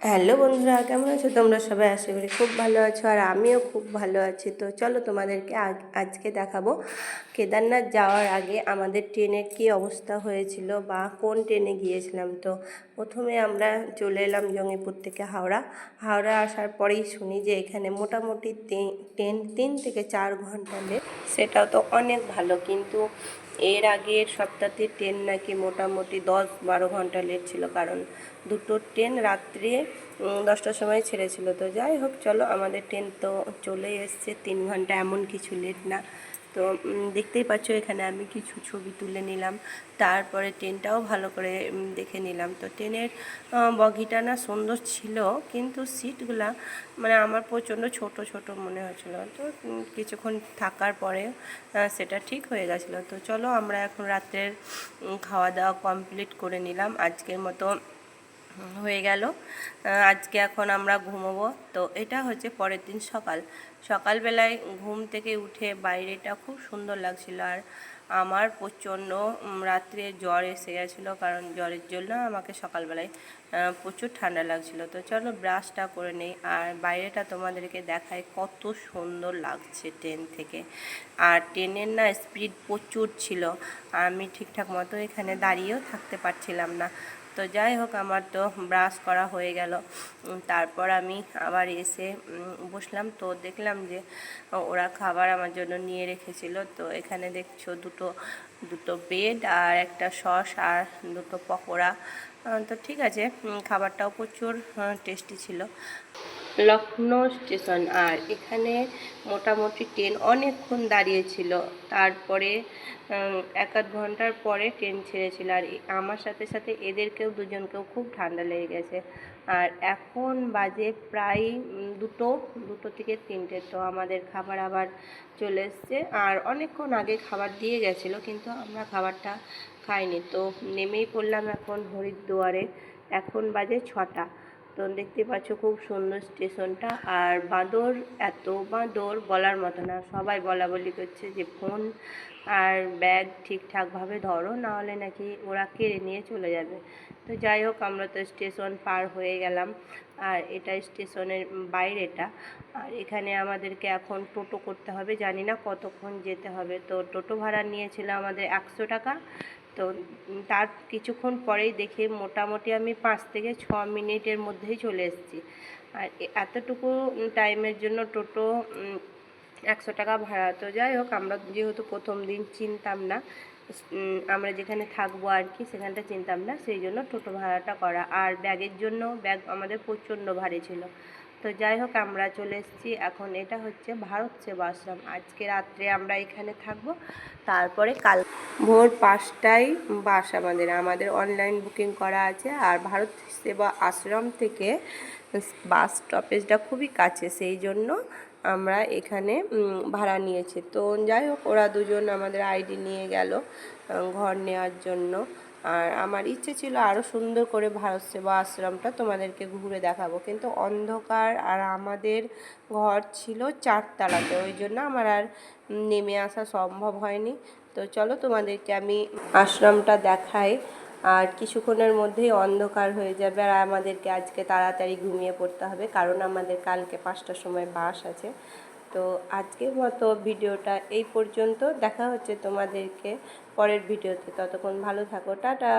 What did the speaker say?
Hello বন্ধুরা, কেমন আছো? তোমরা সবাই আশা করি খুব ভালো আছো আর আমিও খুব ভালো আছি। তো চলো তোমাদেরকে আজকে দেখাবো কেদারনাথ যাওয়ার আগে আমাদের ট্রেনের কি অবস্থা হয়েছিল বা কোন ট্রেনে গিয়েছিলাম। তো প্রথমে আমরা চলে এলাম জঙ্গিপুর থেকে হাওড়া। হাওড়া আসার পরেই শুনি যে এখানে মোটামুটি তে- ট্রেন তিন থেকে চার ঘণ্টা লেট। সেটাও তো অনেক ভালো, কিন্তু এর আগের সপ্তাহে ট্রেন নাকি মোটামুটি দশ বারো ঘণ্টা লেট ছিল, কারণ দুটো ট্রেন রাত্রে দশটার সময় ছেড়েছিল। তো যাই হোক, চলো আমাদের ট্রেন তো চলেই এসছে, তিন ঘণ্টা এমন কিছু লেট না। তো দেখতেই পাচ্ছ এখানে আমি কিছু ছবি তুলে নিলাম। তারপরে ট্রেনটাও ভালো করে দেখে নিলাম। তো ট্রেনের বগিটা না সুন্দর ছিল, কিন্তু সিটগুলা মানে আমার প্রচণ্ড ছোট ছোট মনে হচ্ছিল। তো কিছুক্ষণ থাকার পরে সেটা ঠিক হয়ে গেছিল। তো চলো আমরা এখন রাত্রের খাওয়া দাওয়া কমপ্লিট করে নিলাম। আজকের মতো হয়ে গেল। আজকে এখন আমরা ঘুমোবো। তো এটা হচ্ছে পরের দিন সকাল। সকালবেলায় ঘুম থেকে উঠে বাইরেটা খুব সুন্দর লাগছিল আর আমার প্রচণ্ড রাত্রে জ্বর এসে গেছিল কারণ জ্বরের জন্য আমাকে সকালবেলায় প্রচুর ঠান্ডা লাগছিল। তো চলো ব্রাশটা করে নেই আর বাইরেটা তোমাদেরকে দেখায় কত সুন্দর লাগছে ট্রেন থেকে। আর ট্রেনের না স্পিড প্রচুর ছিল। আমি ঠিকঠাক মতো এখানে দাঁড়িয়েও থাকতে পারছিলাম না। তো যাই হোক, আমার তো ব্রাশ করা হয়ে গেল। তারপর আমি আবার এসে বসলাম। তো দেখলাম যে, ওরা খাবার আমার জন্য নিয়ে রেখেছিল। তো এখানে দেখছ দুটো দুটো বেড আর একটা সস আর দুটো পকোড়া। তো ঠিক আছে খাবারটাও প্রচুর টেস্টি ছিল। লখনৌ স্টেশন। আর এখানে মোটামুটি ট্রেন অনেকক্ষণ দাঁড়িয়েছিল। তারপরে এক আধ ঘণ্টার পরে ট্রেন ছেড়েছিল। আর আমার সাথে সাথে এদেরকেও দুজনকেও খুব ঠান্ডা লেগে গেছে। আর এখন বাজে প্রায় দুটো দুটো থেকে তিনটে। তো আমাদের খাবার আবার চলে এসছে। আর অনেকক্ষণ আগে খাবার দিয়ে গেছিল, কিন্তু আমরা খাবারটা খাইনি। তো নেমেই পড়লাম এখন হরিদ্বারে। এখন বাজে ছটা। তো দেখতে পাচ্ছ খুব সুন্দর স্টেশনটা। আর বাঁদর এত বাঁদর বলার মতো না। সবাই বলা বলি করছে যে, ফোন আর ব্যাগ ঠিকঠাকভাবে ধরো, না হলে নাকি ওরা কেড়ে নিয়ে চলে যাবে। তো যাই হোক, আমরা তো স্টেশন পার হয়ে গেলাম। আর এটা স্টেশনের বাইরেটা। আর এখানে আমাদেরকে এখন টোটো করতে হবে। জানি না কতক্ষণ যেতে হবে। তো টোটো ভাড়া নিয়েছিল আমাদের একশো টাকা। তো তার কিছুক্ষণ পরেই দেখে মোটামুটি আমি পাঁচ থেকে ছ মিনিটের মধ্যেই চলে এসেছি। আর এতটুকু টাইমের জন্য টোটো একশো টাকা ভাড়া। তো যাই হোক, আমরা যেহেতু প্রথম দিন চিনতাম না আমরা যেখানে থাকব আর কি, সেখানটা চিনতাম না, সেই জন্য টোটো ভাড়াটা করা। আর ব্যাগের জন্য ব্যাগ আমাদের প্রচণ্ড ভারী ছিল। তো যাই হোক, আমরা চলে এসেছি। এখন এটা হচ্ছে ভারত সেবা আশ্রম। আজকে রাত্রে আমরা এখানে থাকব। তারপরে কাল ভোর পাঁচটায় বাস আমাদের আমাদের অনলাইন বুকিং করা আছে। আর ভারত সেবা আশ্রম থেকে বাস স্টপেজটা খুবই কাছে। সেই জন্য আমরা এখানে ভাড়া নিয়েছি। তো যাই হোক, ওরা দুজন আমাদের আইডি নিয়ে গেল ঘর নেওয়ার জন্য। আর আমার ইচ্ছে ছিল আরও সুন্দর করে ভারত সেবা আশ্রমটা তোমাদেরকে ঘুরে দেখাবো। কিন্তু অন্ধকার আর আমাদের ঘর ছিল চারতলাতে, ওই জন্য আমার আর নেমে আসা সম্ভব হয়নি। তো চলো তোমাদেরকে আমি আশ্রমটা দেখাই। আর কিছুক্ষণের মধ্যেই অন্ধকার হয়ে যাবে আর আমাদেরকে আজকে তাড়াতাড়ি ঘুমিয়ে পড়তে হবে, কারণ আমাদের কালকে পাঁচটার সময় বাস আছে। তো আজকের মতো ভিডিওটা এই পর্যন্ত। দেখা হচ্ছে তোমাদেরকে পরের ভিডিওতে। ততক্ষণ ভালো থাকো। টাটা!